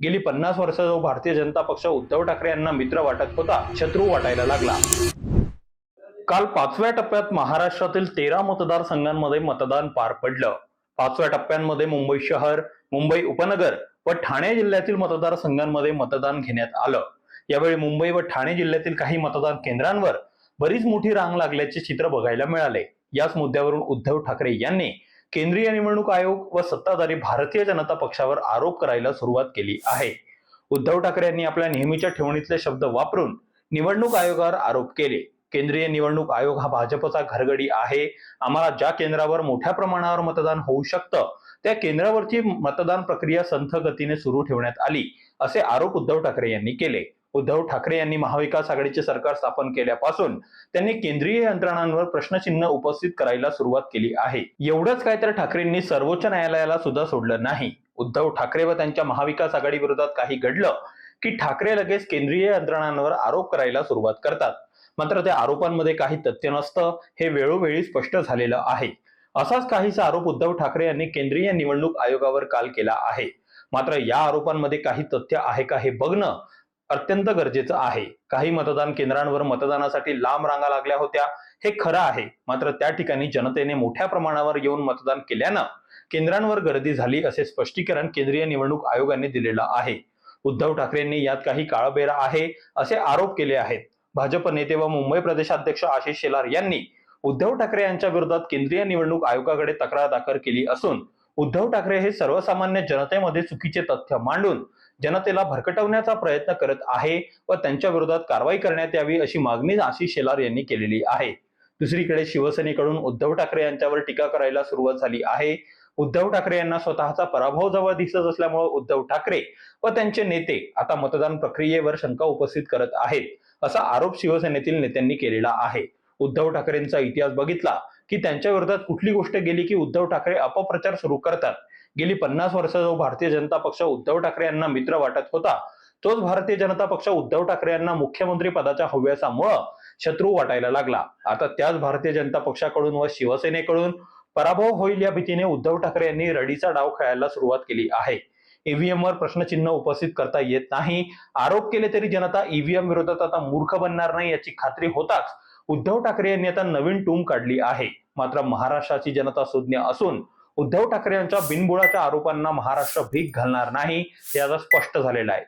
गेली पन्नास वर्ष जो भारतीय जनता पक्ष उद्धव ठाकरे यांना मित्र वाटत होता शत्रू वाटायला लागला. काल पाचव्या टप्प्यात महाराष्ट्रातील तेरा मतदारसंघांमध्ये मतदान पार पडलं. पाचव्या टप्प्यांमध्ये मुंबई शहर मुंबई उपनगर व ठाणे जिल्ह्यातील मतदारसंघांमध्ये मतदान घेण्यात आलं. यावेळी मुंबई व ठाणे जिल्ह्यातील काही मतदान केंद्रांवर बरीच मोठी रांग लागल्याचे चित्र बघायला मिळाले. याच मुद्द्यावरून उद्धव ठाकरे यांनी केंद्रीय निवडणूक आयोग व सत्ताधारी भारतीय जनता पक्षावर आरोप करायला सुरुवात केली आहे. उद्धव ठाकरे यांनी आपल्या नेहमीच्या ठेवणीतले शब्द वापरून निवडणूक आयोगावर आरोप केले. केंद्रीय निवडणूक आयोग हा भाजपचा घरगडी आहे. आम्हाला ज्या केंद्रावर मोठ्या प्रमाणावर मतदान होऊ शकतं त्या केंद्रावरची मतदान प्रक्रिया संथ गतीने सुरू ठेवण्यात आली असे आरोप उद्धव ठाकरे यांनी केले. उद्धव ठाकरे यांनी महाविकास आघाडीचे सरकार स्थापन केल्यापासून त्यांनी केंद्रीय यंत्रणांवर प्रश्नचिन्ह उपस्थित करायला सुरुवात केली आहे. एवढंच काय तर ठाकरेंनी सर्वोच्च न्यायालयाला सुद्धा सोडलं नाही. उद्धव ठाकरे व त्यांच्या महाविकास आघाडी विरोधात काही घडलं की ठाकरे लगेच केंद्रीय यंत्रणांवर आरोप करायला सुरुवात करतात. मात्र त्या आरोपांमध्ये काही तथ्य नसतं हे वेळोवेळी स्पष्ट झालेलं आहे. असाच काहीसा आरोप उद्धव ठाकरे यांनी केंद्रीय निवडणूक आयोगावर काल केला आहे. मात्र या आरोपांमध्ये काही तथ्य आहे का हे बघणं अत्यंत गरजेचं आहे. काही मतदान केंद्रांवर मतदानासाठी लांब रांगा लागल्या होत्या. हे खरं आहे. मात्र त्या ठिकाणी जनतेने मोठ्या प्रमाणावर येऊन मतदान केल्यानं केंद्रांवर गर्दी झाली असे स्पष्टीकरण केंद्रीय निवडणूक आयोगाने दिलेलं आहे. उद्धव ठाकरेंनी यात काही काळबेरा आहे असे आरोप केले आहेत. भाजप नेते व मुंबई प्रदेशाध्यक्ष आशिष शेलार यांनी उद्धव ठाकरे यांच्या विरोधात केंद्रीय निवडणूक आयोगाकडे तक्रार दाखल केली असून उद्धव ठाकरे हे सर्वसामान्य जनतेमध्ये चुकीचे तथ्य मांडून जनतेला भरकटवण्याचा प्रयत्न करत आहे व त्यांच्या विरोधात कारवाई करण्यात यावी अशी मागणी आशिष शेलार यांनी केलेली आहे. दुसरीकडे शिवसेनेकडून उद्धव ठाकरे यांच्यावर टीका करायला सुरुवात झाली आहे. उद्धव ठाकरे यांना स्वतःचा पराभव जवळ दिसत असल्यामुळे उद्धव ठाकरे व त्यांचे नेते आता मतदान प्रक्रियेवर शंका उपस्थित करत आहेत असा आरोप शिवसेनेतील नेत्यांनी केलेला आहे. उद्धव ठाकरेंचा इतिहास बघितला की त्यांच्या विरोधात कुठली गोष्ट गेली की उद्धव ठाकरे अपप्रचार सुरू करतात. गेली पन्नास वर्ष जो भारतीय जनता पक्ष उद्धव ठाकरे यांना मित्र वाटत होता तोच भारतीय जनता पक्ष उद्धव ठाकरे यांना मुख्यमंत्री पदाच्या हव्यासामुळं शत्रू वाटायला लागला. आता त्याच भारतीय जनता पक्षाकडून व शिवसेनेकडून पराभव होईल या भीतीने उद्धव ठाकरे यांनी रडीचा डाव खेळायला सुरुवात केली आहे. ईव्हीएम वर प्रश्नचिन्ह उपस्थित करता येत नाही. आरोप केले तरी जनता ईव्हीएम विरोधात आता मूर्ख बनणार नाही याची खात्री होताच उद्धव ठाकरे यांनी आता नवीन टूम काढली आहे. मात्र महाराष्ट्राची जनता सुज्ञ असून उद्धव ठाकरे यांच्या बिनबुडाच्या आरोपांना महाराष्ट्र भीक घालणार नाही हे आता स्पष्ट झालेलं आहे.